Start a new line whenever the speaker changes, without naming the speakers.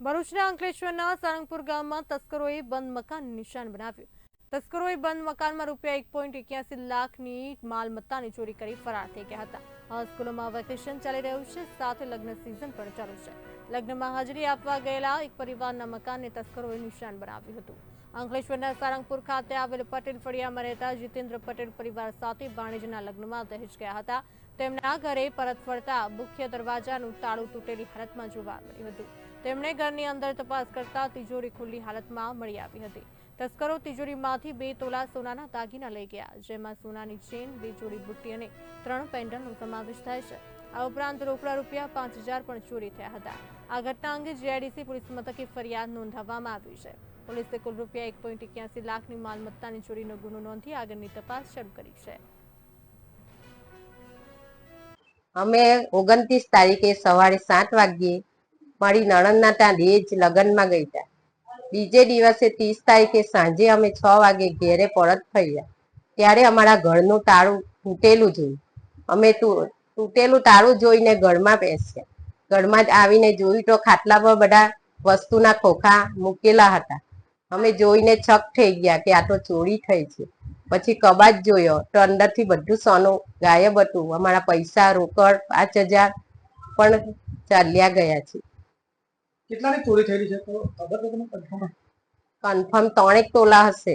ભરૂચના અંકલેશ્વરના સાળંગપુર ગામમાં તસ્કરોએ બંધ મકાન નિશાન બનાવ્યું. તસ્કરોએ બંધ મકાનમાં રૂપિયા એક પોઈન્ટ એક્યાસી લાખની માલમત્તાની ચોરી કરી ફરાર થઈ ગયા હતા. સ્કૂલોમાં વેકેશન ચાલી રહ્યું છે, સાથે લગ્ન સિઝન પણ ચાલુ છે. લગ્નમાં હાજરી આપવા ગયેલા એક પરિવારના મકાનને તસ્કરોએ નિશાન બનાવ્યું હતું. અંકલેશ્વરના સારંગપુર ખાતે આવેલ પટેલ ફળિયામાં રહેતા જીતેન્દ્ર પટેલ પરિવાર સાથે વાણિજ્યના લગ્નમાં દહેજ ગયા હતા. તેમના ઘરે પરત ફરતા મુખ્ય દરવાજાનું તાળું તૂટેલી હાલતમાં જોવા મળ્યું હતું. તેમણે ઘરની અંદર તપાસ કરતા તિજોરી ખુલ્લી હાલતમાં મળી આવી હતી. તસ્કરો તિજોરીમાંથી બે તોલા સોનાના દાગીના લઈ ગયા, જેમાં સોનાની ચેન, બે જોડી બુટ્ટી અને ત્રણ પેન્ડલનો સમાવેશ થાય છે. આ ઉપરાંત રોકડા રૂપિયા પાંચ હજાર પણ ચોરી થયા હતા. આ ઘટના અંગે જીઆઈડીસી પોલીસ મથકે ફરિયાદ નોંધાવવામાં આવી છે. પોલીસે કુલ રૂપિયા એક પોઈન્ટ એક્યાસી લાખની માલમત્તાની ચોરીનો ગુનો નોંધી આગળની તપાસ શરૂ કરી છે.
અમે ઓગણત્રીસ તારીખે સવારે સાત વાગ્યે મારી નણંદના ત્યાં રેજ લગ્નમાં ગઈ હતા બીજે દિવસે ત્રીસ તારીખે સાંજે અમે છ વાગે ઘેરે પરત ફર્યા. ત્યારે અમારા ઘરનું તાળું તૂટેલું જોયું અમે તુ- તૂટેલું તાળું જોઈને ઘરમાં બેસ્યા ઘરમાં જ આવીને જોયું તો ખાટલા પર બધા વસ્તુના ખોખા મૂકેલા હતા. અમે જોઈને છક થઈ ગયા કે આ તો ચોરી થઈ છે. પછી કબાટ જોયો તો અંદરથી બધું સોનું ગાયબ હતું. અમારા પૈસા રોકડ પાંચ હજાર પણ ચાલ્યા ગયા છે.
કેટલાની ચોરી થયેલી છે?
કન્ફર્મ ત્રણેક તોલા હશે.